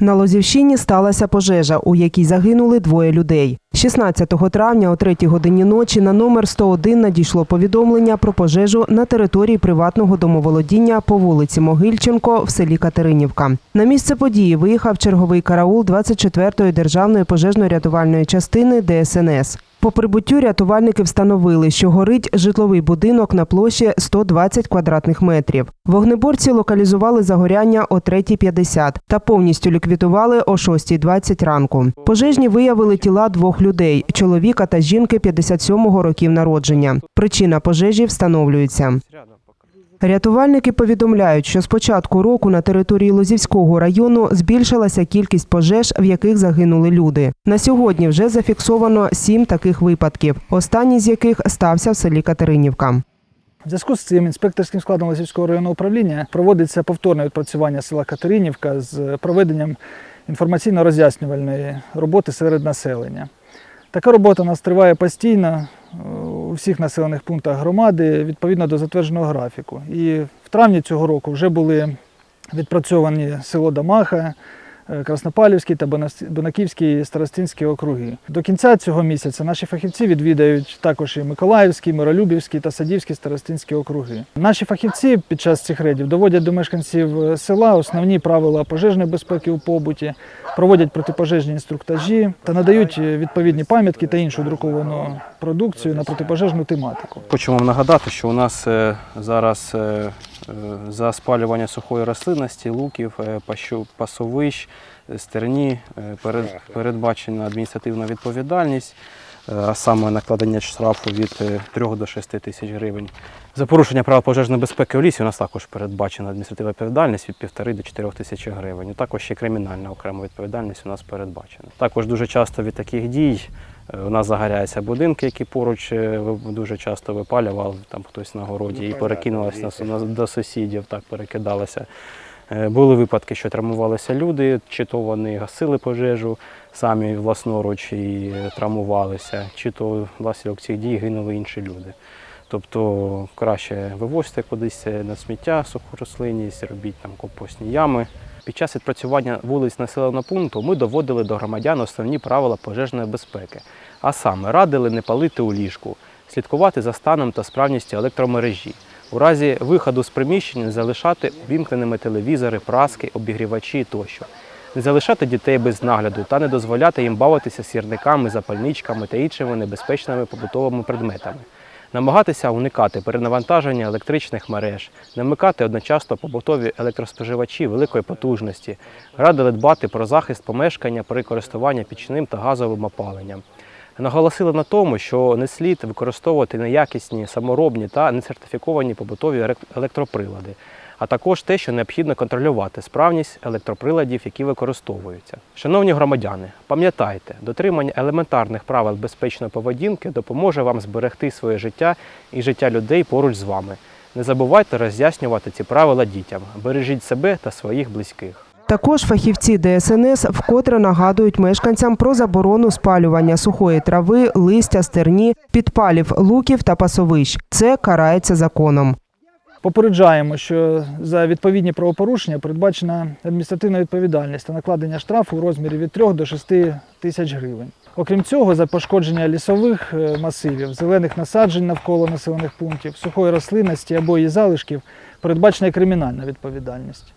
На Лозівщині сталася пожежа, у якій загинули двоє людей. 16 травня о 3 годині ночі на номер 101 надійшло повідомлення про пожежу на території приватного домоволодіння по вулиці Могильченко в селі Катеринівка. На місце події виїхав черговий караул 24-ї державної пожежно-рятувальної частини ДСНС. По прибуттю рятувальники встановили, що горить житловий будинок на площі 120 квадратних метрів. Вогнеборці локалізували загоряння о 3.50 та повністю ліквідували о 6.20 ранку. Пожежні виявили тіла двох людей – чоловіка та жінки 57-го років народження. Причина пожежі встановлюється. Рятувальники повідомляють, що з початку року на території Лозівського району збільшилася кількість пожеж, в яких загинули люди. На сьогодні вже зафіксовано сім таких випадків, останній з яких стався в селі Катеринівка. В зв'язку з цим інспекторським складом Лозівського районного управління проводиться повторне відпрацювання села Катеринівка з проведенням інформаційно-роз'яснювальної роботи серед населення. Така робота у нас триває постійно у всіх населених пунктах громади відповідно до затвердженого графіку. І в травні цього року вже були відпрацьовані село Дамаха, е, Краснопалівський та Бонаківський старостинські округи. До кінця цього місяця наші фахівці відвідають також і Миколаївський, Миролюбівський та Садівський старостинські округи. Наші фахівці під час цих рейдів доводять до мешканців е, села основні правила пожежної безпеки у побуті, проводять протипожежні інструктажі та надають е, відповідні пам'ятки та іншу друковану продукцію на протипожежну тематику. Хочу вам нагадати, що у нас е, зараз е, е, за спалювання сухої рослинності, луків, пасовищ, стерні перед- передбачена адміністративна відповідальність, а саме накладення штрафу від 3 до 6 тисяч гривень. За порушення правил пожежної безпеки у лісі у нас також передбачена адміністративна відповідальність від 1,5 до 4 тисяч гривень. Також ще кримінальна окрема відповідальність у нас передбачена. Також дуже часто від таких дій У нас загоряються будинки, які поруч е, дуже часто випалював, там хтось на городі і перекинулося на, до сусідів, так перекидалося. Е, Були випадки, що травмувалися люди, чи то вони гасили пожежу самі власноруч і е, травмувалися, чи то внаслідок цих дій гинули інші люди. Тобто краще вивозьте кудись е, на сміття суху рослинність, робіть там компостні ями. Під час відпрацювання вулиць населеного пункту ми доводили до громадян основні правила пожежної безпеки, а саме радили не палити у ліжку, слідкувати за станом та справністю електромережі. У разі виходу з приміщення залишати увімкненими телевізори, праски, обігрівачі тощо. Не залишати дітей без нагляду та не дозволяти їм бавитися сірниками, запальничками та іншими небезпечними побутовими предметами. Намагатися уникати перенавантаження електричних мереж, не вмикати одночасно побутові електроспоживачі великої потужності, радили дбати про захист помешкання при користуванні пічним та газовим опаленням. Наголосили на тому, що не слід використовувати неякісні, саморобні та несертифіковані побутові електроприлади, а також те, що необхідно контролювати справність електроприладів, які використовуються. Шановні громадяни, пам'ятайте, дотримання елементарних правил безпечної поведінки допоможе вам зберегти своє життя і життя людей поруч з вами. Не забувайте роз'яснювати ці правила дітям. Бережіть себе та своїх близьких. Також фахівці ДСНС вкотре нагадують мешканцям про заборону спалювання сухої трави, листя, стерні, підпалів луків та пасовищ. Це карається законом. Попереджаємо, що за відповідні правопорушення передбачена адміністративна відповідальність та накладення штрафу у розмірі від 3 до 6 тисяч гривень. Окрім цього, за пошкодження лісових е, масивів, зелених насаджень навколо населених пунктів, сухої рослинності або її залишків передбачена кримінальна відповідальність.